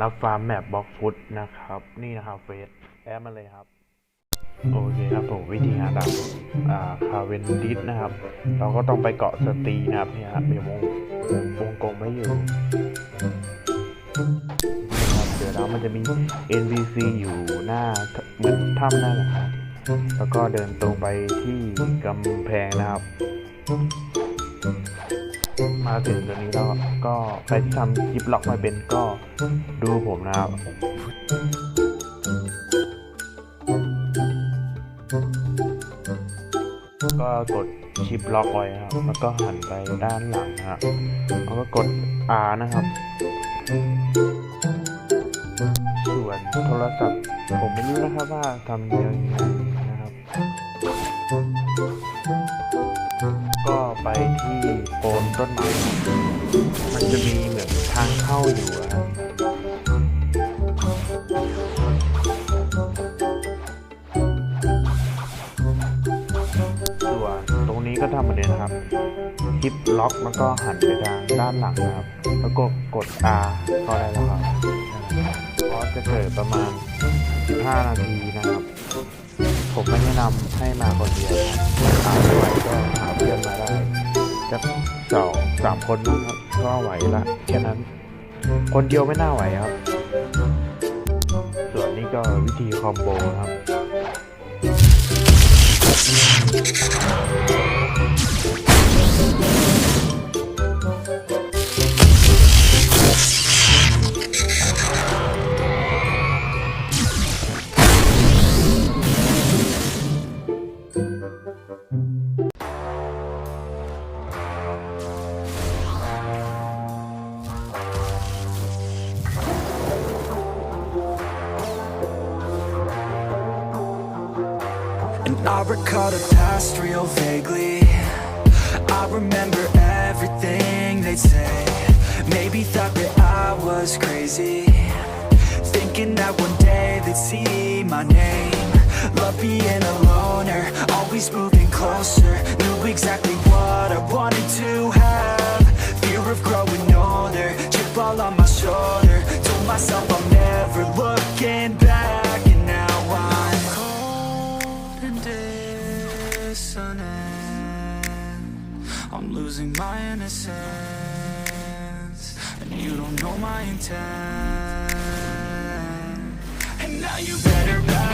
รับฟาร์มแมปบล็อกฟุตนะครับ นี่นะครับเฟสแอดมาเลยครับ โอเคครับผมวิธีหาดาวอ่าคาเวนดิสนะครับ เราก็ต้องไปเกาะสตีนะครับเนี่ยครับมีวงวงวงกลมไว้อยู่นะครับเดี๋ยวแล้วมันจะมี NPC อยู่หน้าเหมือนถ้ำนั่นแหละครับแล้วก็เดินตรงไปที่กำแพงนะครับ มาถึงตรงนี้แล้วก็ใครที่ทำคลิปล็อกไม่เป็นก็ดูผมนะครับก็กดชิปล็อกไว้ครับ แล้วก็หันไปด้านหลังนะครับแล้วก็กด R นะครับ ส่วนโทรศัพท์ ผมไม่รู้นะครับว่าทำยังไงนะครับ นต้นไม้ มันจะมีเหมือนทางเข้าอยู่อะส่วนตรงนี้ก็ทำเหมือนเดิมนะครับ คลิปล็อกแล้วก็หันไปทางด้านหลังนะครับ แล้วก็กด R ก็ได้แล้วครับก็จะเกิดประมาณ 15 นาทีนะครับ ผมไม่แนะนำให้มาคนเดียวหาไม่ไหวก็หาเพื่อนมาได้ะสองสามคนนะครับก็ไหวละแค่นั้น คนเดียวไม่น่าไหวครับ ส่วนนี้ก็วิธีคอมโบครับ I recall the past real vaguely I remember everything they'd say. Maybe thought that I was crazy Thinking that one day they'd see my name. Love being a loner, always moving closer Knew exactly what I wanted losing my innocence And you don't know my intent. And now you better back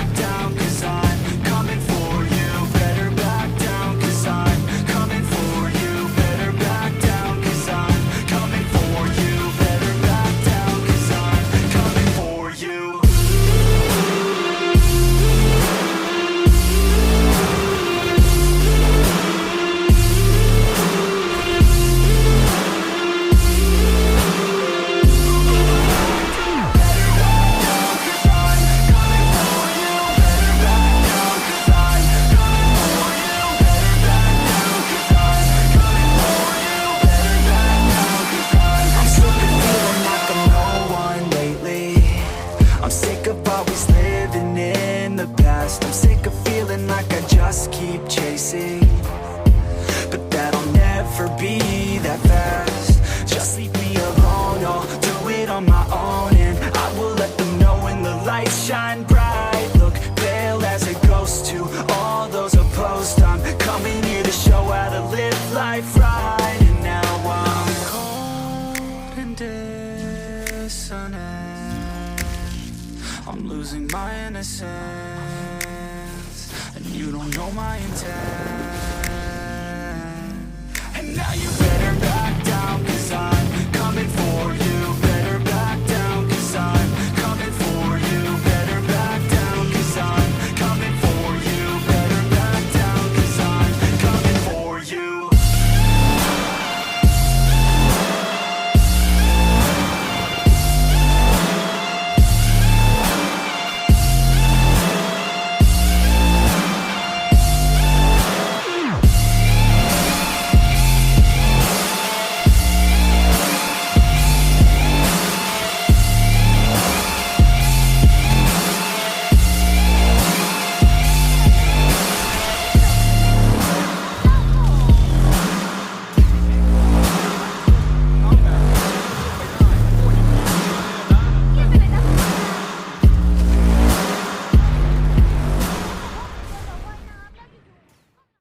sick of always living in the past. I'm sick of feeling like I just keep chasing. But that'll never be I'm losing my innocence And you don't know my intent. And now you better